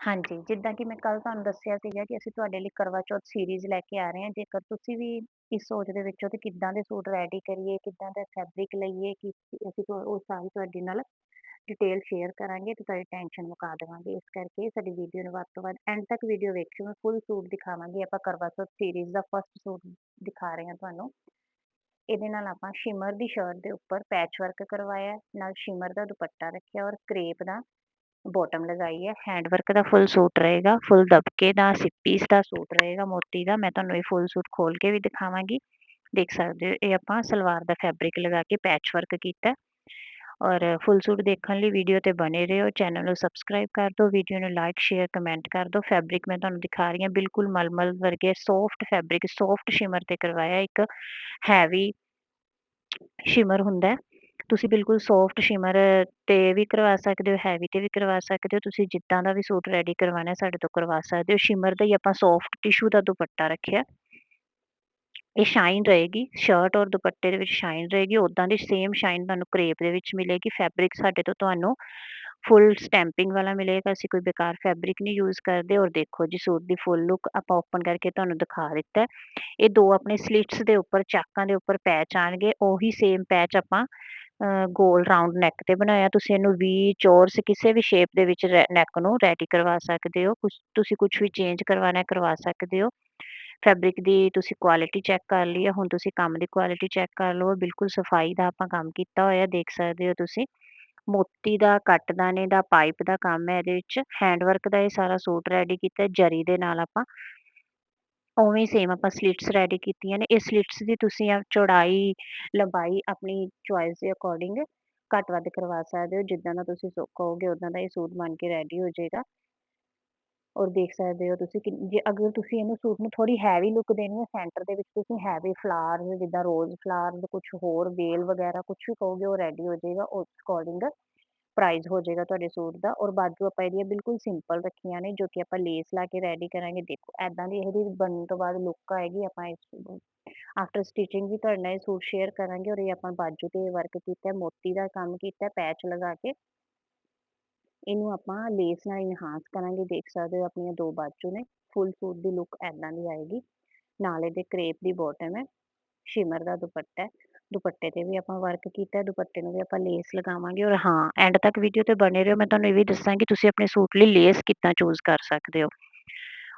ਹਾਂਜੀ, ਜਿੱਦਾਂ ਕਿ ਮੈਂ ਕੱਲ੍ਹ ਤੁਹਾਨੂੰ ਦੱਸਿਆ ਸੀਗਾ ਕਿ ਅਸੀਂ ਤੁਹਾਡੇ ਲਈ ਕਰਵਾ ਚੌਥ ਸੀਰੀਜ਼ ਲੈ ਕੇ ਆ ਰਹੇ ਹਾਂ। ਜੇਕਰ ਤੁਸੀਂ ਵੀ ਇਸ ਸੋਚ ਦੇ ਵਿੱਚ ਹੋ ਕਿ ਕਿੱਦਾਂ ਦੇ ਸੂਟ ਰੈਡੀ ਕਰੀਏ, ਕਿੱਦਾਂ ਦਾ ਫੈਬਰਿਕ ਲਈਏ, ਕਿ ਅਸੀਂ ਤੁ ਉਹ ਸਾਰੀ ਤੁਹਾਡੇ ਨਾਲ ਡਿਟੇਲ ਸ਼ੇਅਰ ਕਰਾਂਗੇ ਤੇ ਤੁਹਾਡੀ ਟੈਨਸ਼ਨ ਮੁਕਾ ਦੇਵਾਂਗੇ। ਇਸ ਕਰਕੇ ਸਾਡੀ ਵੀਡੀਓ ਨੂੰ ਵੱਧ ਤੋਂ ਵੱਧ ਐਂਡ ਤੱਕ ਵੀਡੀਓ ਵੇਖਿਓ। ਮੈਂ ਫੁੱਲ ਸੂਟ ਦਿਖਾਵਾਂਗੀ। ਆਪਾਂ ਕਰਵਾ ਚੌਥ ਸੀਰੀਜ਼ ਦਾ ਫਸਟ ਸੂਟ ਦਿਖਾ ਰਹੇ ਹਾਂ ਤੁਹਾਨੂੰ। ਇਹਦੇ ਨਾਲ ਆਪਾਂ ਸ਼ਿਮਰ ਦੀ ਸ਼ਰਟ ਦੇ ਉੱਪਰ ਪੈਚ ਵਰਕ ਕਰਵਾਇਆ ਨਾਲ ਸ਼ਿਮਰ ਦਾ ਦੁਪੱਟਾ ਰੱਖਿਆ ਔਰ ਕਰੇਪ ਦਾ ਬੋਟਮ ਲਗਾਈ ਹੈ। ਹੈਂਡ ਵਰਕ ਦਾ ਫੁੱਲ ਸੂਟ ਰਹੇਗਾ। ਫੁੱਲ ਦਬਕੇ ਦਾ, ਸਿੱਪੀਸ ਦਾ ਸੂਟ ਰਹੇਗਾ, ਮੋਤੀ ਦਾ। ਮੈਂ ਤੁਹਾਨੂੰ ਇਹ ਫੁੱਲ ਸੂਟ ਖੋਲ ਕੇ ਵੀ ਦਿਖਾਵਾਂਗੀ। ਦੇਖ ਸਕਦੇ ਹੋ, ਇਹ ਆਪਾਂ ਸਲਵਾਰ ਦਾ ਫੈਬਰਿਕ ਲਗਾ ਕੇ ਪੈਚ ਵਰਕ ਕੀਤਾ। ਔਰ ਫੁੱਲ ਸੂਟ ਦੇਖਣ ਲਈ ਵੀਡੀਓ ਤੇ ਬਣੇ ਰਹੋ। ਚੈਨਲ ਨੂੰ ਸਬਸਕ੍ਰਾਈਬ ਕਰ ਦਿਓ। ਵੀਡੀਓ ਨੂੰ ਲਾਈਕ ਸ਼ੇਅਰ ਕਮੈਂਟ ਕਰ ਦਿਓ। ਫੈਬਰਿਕ ਮੈਂ ਤੁਹਾਨੂੰ ਦਿਖਾ ਰਹੀ ਹਾਂ। ਬਿਲਕੁਲ ਮਲਮਲ ਵਰਗੇ ਸੌਫਟ ਫੈਬਰਿਕ ਸੌਫਟ ਸ਼ਿਮਰ ਤੇ ਕਰਵਾਇਆ ਇੱਕ ਹੈਵੀ ਸ਼ਿਮਰ ਹੁੰਦਾ ਤੁਸੀਂ ਬਿਲਕੁਲ ਸੌਫਟ ਸ਼ਿਮਰ ਤੇ ਵੀ ਕਰਵਾ ਸਕਦੇ ਹੋ ਹੈਵੀ ਤੇ ਵੀ ਕਰਵਾ ਸਕਦੇ ਹੋ, ਤੁਸੀਂ ਜਿੱਦਾਂ ਦਾ ਵੀ ਸੂਟ ਰੈਡੀ ਕਰਵਾਉਣਾ ਸਾਡੇ ਤੋਂ ਕਰਵਾ ਸਕਦੇ ਹੋ। ਸ਼ਿਮਰ ਦਾ ਹੀ ਆਪਾਂ ਸੌਫਟ ਟਿਸ਼ੂ ਦਾ ਦੁਪੱਟਾ ਰੱਖਿਆ। ਇਹ ਸ਼ਾਈਨ ਰਹੇਗੀ ਸ਼ਰਟ ਔਰ ਦੁਪੱਟੇ ਦੇ ਵਿੱਚ ਸ਼ਾਈਨ ਰਹੇਗੀ ਉਦਾਂ ਦੀ ਸੇਮ ਸ਼ਾਈਨ ਤੁਹਾਨੂੰ ਕਰੇਪ ਦੇ ਵਿੱਚ ਮਿਲੇਗੀ। ਫੈਬਰਿਕ ਸਾਡੇ ਤੋਂ ਤੁਹਾਨੂੰ ਫੁੱਲ ਸਟੈਂਪਿੰਗ ਵਾਲਾ ਮਿਲੇਗਾ। ਅਸੀਂ ਕੋਈ ਬੇਕਾਰ ਫੈਬਰਿਕ ਨਹੀਂ ਯੂਜ਼ ਕਰਦੇ ਔਰ ਦੇਖੋ ਜੀ ਸੂਟ ਦੀ ਫੁੱਲ ਲੁੱਕ ਆਪਾਂ ਓਪਨ ਕਰਕੇ ਤੁਹਾਨੂੰ ਦਿਖਾ ਦਿੱਤਾ। ਇਹ ਦੋ ਆਪਣੇ ਸਲਿਟਸ ਦੇ ਉੱਪਰ, ਚਾਕਾਂ ਦੇ ਉੱਪਰ ਪੈਚ ਆਉਣਗੇ ਉਹੀ ਸੇਮ ਪੈਚ ਆਪਾਂ ਗੋਲ ਰਾਉਂਡ ਨੈਕ ਤੇ ਬਣਾਇਆ। ਤੁਸੀਂ ਇਹਨੂੰ ਵੀ ਚੋਰਸ ਕਿਸੇ ਵੀ ਸ਼ੇਪ ਦੇ ਵਿੱਚ ਨੈਕ ਨੂੰ ਰੈਡੀ ਕਰਵਾ ਸਕਦੇ ਹੋ। ਕੁਝ ਤੁਸੀਂ ਕੁਝ ਵੀ ਚੇਂਜ ਕਰਵਾਣਾ ਕਰਵਾ ਸਕਦੇ ਹੋ। ਫੈਬਰਿਕ ਦੀ ਤੁਸੀਂ ਕੁਆਲਿਟੀ ਚੈੱਕ ਕਰ ਲਈ ਹੈ ਹੁਣ ਤੁਸੀਂ ਕੰਮ ਦੀ ਕੁਆਲਿਟੀ ਚੈੱਕ ਕਰ ਲਓ। ਬਿਲਕੁਲ ਸਫ਼ਾਈ ਦਾ ਆਪਾਂ ਕੰਮ ਕੀਤਾ ਹੋਇਆ, ਦੇਖ ਸਕਦੇ ਹੋ ਤੁਸੀਂ। ਮੋਤੀ ਦਾ, ਕੱਟ ਦਾਣੇ ਦਾ, ਪਾਈਪ ਦਾ ਕੰਮ ਹੈ ਇਹਦੇ ਵਿੱਚ। ਹੈਂਡ ਵਰਕ ਦਾ ਇਹ ਸਾਰਾ ਸੂਟ ਰੈਡੀ ਕੀਤਾ। ਜਰੀ ਦੇ ਨਾਲ ਆਪਾਂ ਉਵੇਂ ਸੇਮ ਆਪਾਂ ਸਲਿਟਸ ਰੈਡੀ ਕੀਤੀਆਂ ਨੇ। ਇਹ ਸਲਿਟਸ ਦੀ ਤੁਸੀਂ ਚੌੜਾਈ, ਲੰਬਾਈ ਆਪਣੀ ਚੁਆਇਸ ਦੇ ਅਕੋਰਡਿੰਗ ਘੱਟ ਵੱਧ ਕਰਵਾ ਸਕਦੇ ਹੋ। ਜਿੱਦਾਂ ਦਾ ਤੁਸੀਂ ਕਹੋਗੇ ਉਦਾਂ ਦਾ ਇਹ ਸੂਟ ਬਣ ਕੇ ਰੈਡੀ ਹੋ ਜਾਏਗਾ। ਔਰ ਦੇਖ ਸਕਦੇ ਹੋ ਤੁਸੀਂ ਕਿ, ਜੇ ਅਗਰ ਤੁਸੀਂ ਇਹਨੂੰ ਸੂਟ ਨੂੰ ਥੋੜੀ ਹੈਵੀ ਲੁੱਕ ਦੇਣੀ ਹੈ ਸੈਂਟਰ ਦੇ ਵਿੱਚ ਤੁਸੀਂ ਹੈਵੀ ਫਲਾਵਰ ਜਿੱਦਾਂ ਰੋਜ਼ ਫਲਾਵਰ ਕੁਝ ਹੋਰ ਵੇਲ ਵਗੈਰਾ ਕੁਝ ਵੀ ਕਹੋਗੇ ਉਹ ਰੈਡੀ ਹੋ ਜਾਏਗਾ। ਉਸ ਅਕੋਰਡਿੰਗ ਪ੍ਰਾਈਸ ਹੋ ਜਾਏਗਾ ਤੁਹਾਡੇ ਸੂਟ ਦਾ ਔਰ ਬਾਜੂ ਆਪਾਂ ਇਹਦੀਆਂ ਬਿਲਕੁਲ ਸਿੰਪਲ ਰੱਖੀਆਂ ਨੇ ਜੋ ਕਿ ਆਪਾਂ ਲੇਸ ਲਾ ਕੇ ਰੈਡੀ ਕਰਾਂਗੇ। ਦੇਖੋ ਐਦਾਂ ਦੀ ਇਹਦੀ ਬਣਨ ਤੋਂ ਬਾਅਦ ਲੁੱਕ ਆਏਗੀ, ਆਪਾਂ ਇਸ ਆਫਟਰ ਸਟਿਚਿੰਗ ਵੀ ਤੁਹਾਡੇ ਨਾਲ ਇਹ ਸੂਟ ਸ਼ੇਅਰ ਕਰਾਂਗੇ ਔਰ ਇਹ ਆਪਾਂ ਬਾਜੂ ਤੇ ਵਰਕ ਕੀਤਾ, ਮੋਤੀ ਦਾ ਕੰਮ ਕੀਤਾ ਪੈਚ ਲਗਾ ਕੇ। ਇਹਨੂੰ ਆਪਾਂ ਲੇਸ ਨਾਲ ਇਨਹਾਂਸ ਕਰਾਂਗੇ, ਦੇਖ ਸਕਦੇ ਹੋ ਆਪਣੀਆਂ ਦੋ ਬਾਜੂ ਨੇ ਫੁੱਲ ਸੂਟ ਦੀ ਲੁੱਕ ਐਦਾਂ ਦੀ ਆਏਗੀ। ਨਾਲ ਇਹਦੇ ਕ੍ਰੇਪ ਦੀ ਬਾਟਮ ਹੈ ਸ਼ਿਮਰ ਦਾ ਦੁਪੱਟਾ ਹੈ। ਦੁਪੱਟੇ ਤੇ ਵੀ ਆਪਾਂ ਵਰਕ ਕੀਤਾ, ਦੁਪੱਟੇ ਨੂੰ ਵੀ ਆਪਾਂ ਲੇਸ ਲਗਾਵਾਂਗੇ ਔਰ ਹਾਂ ਐਂਡ ਤੱਕ ਵੀਡੀਓ ਤੇ ਬਣੇ ਰਹੋ, ਮੈਂ ਤੁਹਾਨੂੰ ਇਹ ਵੀ ਦੱਸਾਂਗੀ, ਤੁਸੀਂ ਆਪਣੇ ਸੂਟ ਲਈ ਲੇਸ ਕਿੱਦਾਂ ਚੂਜ਼ ਕਰ ਸਕਦੇ ਹੋ।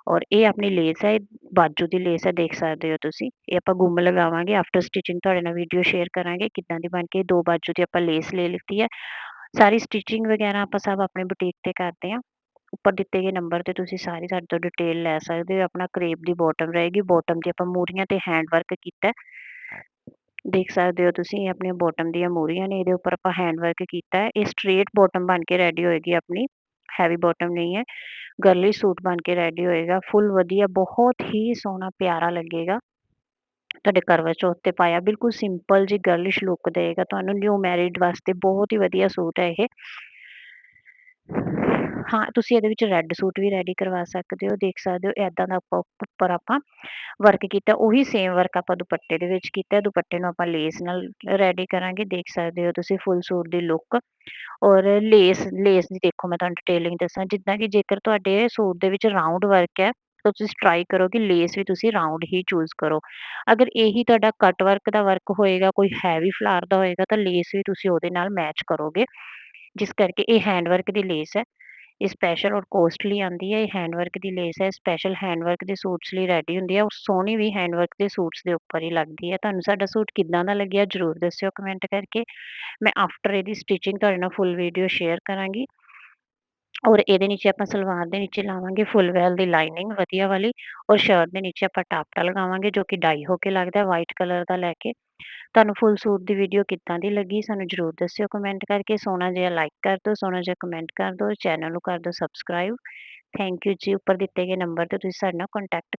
ਔਰ ਇਹ ਆਪਣੀ ਲੇਸ ਹੈ ਬਾਜੂ ਦੀ ਲੇਸ ਹੈ, ਦੇਖ ਸਕਦੇ ਹੋ ਤੁਸੀਂ। ਇਹ ਆਪਾਂ ਗੁੰਮ ਲਗਾਵਾਂਗੇ ਆਫਟਰ ਸਟਿਚਿੰਗ ਤੁਹਾਡੇ ਨਾਲ ਵੀਡੀਓ ਸ਼ੇਅਰ ਕਰਾਂਗੇ, ਕਿੱਦਾਂ ਦੀ ਬਣ ਕੇ ਦੋ ਬਾਜੂ ਦੀ ਆਪਾਂ ਲੇਸ ਲੈ ਲਿੱਤੀ ਹੈ। ਸਾਰੀ ਸਟਿਚਿੰਗ ਵਗੈਰਾ ਆਪਾਂ ਸਭ ਆਪਣੇ ਬੁਟੀਕ ਤੇ ਕਰਦੇ ਹਾਂ। ਉੱਪਰ ਦਿੱਤੇ ਗਏ ਨੰਬਰ ਤੇ ਤੁਸੀਂ ਸਾਰੀ ਸਾਡੇ ਤੋਂ ਡਿਟੇਲ ਲੈ ਸਕਦੇ ਹੋ ਆਪਣਾ ਕਰੇਪ ਦੀ ਬਾਟਮ ਰਹੇਗੀ। ਬਾਟਮ ਤੇ ਆਪਾਂ ਮੂਰੀਆਂ ਤੇ ਹੈਂਡ ਵਰਕ ਕੀਤਾ ਦੇਖ ਸਕਦੇ ਹੋ ਤੁਸੀਂ ਆਪਣੀਆਂ ਬਾਟਮ ਦੀਆਂ ਮੂਰੀਆਂ ਨੇ ਇਹਦੇ ਉੱਪਰ ਆਪਾਂ ਹੈਂਡ ਵਰਕ ਕੀਤਾ ਹੈ ਇਹ ਸਟ੍ਰੇਟ ਬਾਟਮ ਬਣ ਕੇ ਰੈਡੀ ਹੋਏਗੀ ਆਪਣੀ ਹੈਵੀ ਬਾਟਮ ਨਹੀਂ ਹੈ ਗਰਲੀ ਸੂਟ ਬਣ ਕੇ ਰੈਡੀ ਹੋਏਗਾ ਫੁੱਲ ਵਧੀਆ ਬਹੁਤ ਹੀ ਸੋਹਣਾ ਪਿਆਰਾ ਲੱਗੇਗਾ ਤੁਹਾਡੇ ਕਰਵਾ ਚੌਥ ਤੇ ਪਾਇਆ ਬਿਲਕੁਲ ਸਿੰਪਲ ਜੀ ਗਰਲਿਸ਼ ਲੁੱਕ ਦੇਗਾ ਤੁਹਾਨੂੰ ਨਿਊ ਮੈਰਿਡ ਵਾਸਤੇ ਬਹੁਤ ਹੀ ਵਧੀਆ ਸੂਟ ਹੈ ਇਹ ਹਾਂ, ਤੁਸੀਂ ਇਹਦੇ ਵਿੱਚ ਰੈੱਡ ਸੂਟ ਵੀ ਰੈਡੀ ਕਰਵਾ ਸਕਦੇ ਹੋ, ਦੇਖ ਸਕਦੇ ਹੋ ਐਦਾਂ ਦਾ ਆਪਾਂ ਉੱਪਰ ਆਪਾਂ ਵਰਕ ਕੀਤਾ, ਉਹੀ ਸੇਮ ਵਰਕ ਆਪਾਂ ਦੁਪੱਟੇ ਦੇ ਵਿੱਚ ਕੀਤਾ, ਦੁਪੱਟੇ ਨੂੰ ਆਪਾਂ ਲੇਸ ਨਾਲ ਰੈਡੀ ਕਰਾਂਗੇ, ਦੇਖ ਸਕਦੇ ਹੋ ਤੁਸੀਂ ਫੁੱਲ ਸੂਟ ਦੀ ਲੁੱਕ ਔਰ ਲੇਸ ਲੇਸ ਦੀ ਦੇਖੋ ਮੈਂ ਤੁਹਾਨੂੰ ਡਿਟੇਲਿੰਗ ਦੱਸਾਂ, ਜਿੱਦਾਂ ਕਿ ਜੇਕਰ ਤੁਹਾਡੇ ਸੂਟ ਦੇ ਵਿੱਚ ਰਾਊਂਡ ਵਰਕ ਹੈ, ਤਾਂ ਤੁਸੀਂ ਟਰਾਈ ਕਰੋ ਕਿ ਲੇਸ ਵੀ ਤੁਸੀਂ ਰਾਊਂਡ ਹੀ ਚੂਜ਼ ਕਰੋ। ਅਗਰ ਇਹੀ ਤੁਹਾਡਾ ਕੱਟ ਵਰਕ ਦਾ ਵਰਕ ਹੋਏਗਾ, ਕੋਈ ਹੈਵੀ ਫਲਾਰ ਦਾ ਹੋਏਗਾ, ਤਾਂ ਲੇਸ ਵੀ ਤੁਸੀਂ ਉਹਦੇ ਨਾਲ ਮੈਚ ਕਰੋਗੇ, ਜਿਸ ਕਰਕੇ ਇਹ ਹੈਂਡ ਵਰਕ ਦੀ ਲੇਸ ਹੈ। ਇਹ ਸਪੈਸ਼ਲ ਔਰ ਕੋਸਟਲੀ ਆਂਦੀ ਹੈ, ਇਹ ਹੈਂਡ ਵਰਕ ਦੀ ਲੇਸ ਹੈ ਸਪੈਸ਼ਲ ਹੈਂਡ ਵਰਕ ਦੇ ਸੂਟਸ ਲਈ ਰੈਡੀ ਹੁੰਦੀ ਹੈ, ਔਰ ਸੋਹਣੀ ਵੀ ਹੈਂਡ ਵਰਕ ਦੇ ਸੂਟਸ ਦੇ ਉੱਪਰ ਹੀ ਲੱਗਦੀ ਹੈ। ਤੁਹਾਨੂੰ ਸਾਡਾ ਸੂਟ ਕਿੱਦਾਂ ਦਾ ਲੱਗਿਆ ਜਰੂਰ ਦੱਸਿਓ ਕਮੈਂਟ ਕਰਕੇ। ਮੈਂ ਆਫਟਰ ਇਹਦੀ ਸਟਿਚਿੰਗ ਤੁਹਾਡੇ ਨਾਲ ਫੁੱਲ ਵੀਡੀਓ ਸ਼ੇਅਰ ਕਰਾਂਗੀ। ਔਰ ਇਹਦੇ ਨੀਚੇ ਆਪਾਂ ਸਲਵਾਰ ਦੇ ਨੀਚੇ ਲਾਵਾਂਗੇ ਫੁੱਲ ਵੈਲ ਦੀ ਲਾਈਨਿੰਗ ਵਧੀਆ ਵਾਲੀ ਔਰ ਸ਼ਰਟ ਦੇ ਨੀਚੇ ਆਪਾਂ ਟਾਪਟਾ ਲਗਾਵਾਂਗੇ ਜੋ ਕਿ ਡਾਈ ਹੋ ਕੇ ਲੱਗਦਾ ਵਾਈਟ ਕਲਰ ਦਾ ਲੈ ਕੇ। ਤੁਹਾਨੂੰ ਫੁੱਲ ਸੂਟ ਦੀ ਵੀਡੀਓ ਕਿੱਦਾਂ ਦੀ ਲੱਗੀ ਸਾਨੂੰ ਜਰੂਰ ਦੱਸਿਓ ਕਮੈਂਟ ਕਰਕੇ। ਸੋਹਣਾ ਜਿਹਾ ਲਾਈਕ ਕਰ ਦਿਓ, ਸੋਹਣਾ ਜਿਹਾ ਕਮੈਂਟ ਕਰ ਦਿਓ ਚੈਨਲ ਨੂੰ ਕਰ ਦਿਓ ਸਬਸਕ੍ਰਾਈਬ ਥੈਂਕ ਯੂ ਜੀ, ਉੱਪਰ ਦਿੱਤੇ ਗਏ ਨੰਬਰ ਤੇ ਤੁਸੀਂ ਸਾਡੇ ਨਾਲ ਕੰਟੈਕਟ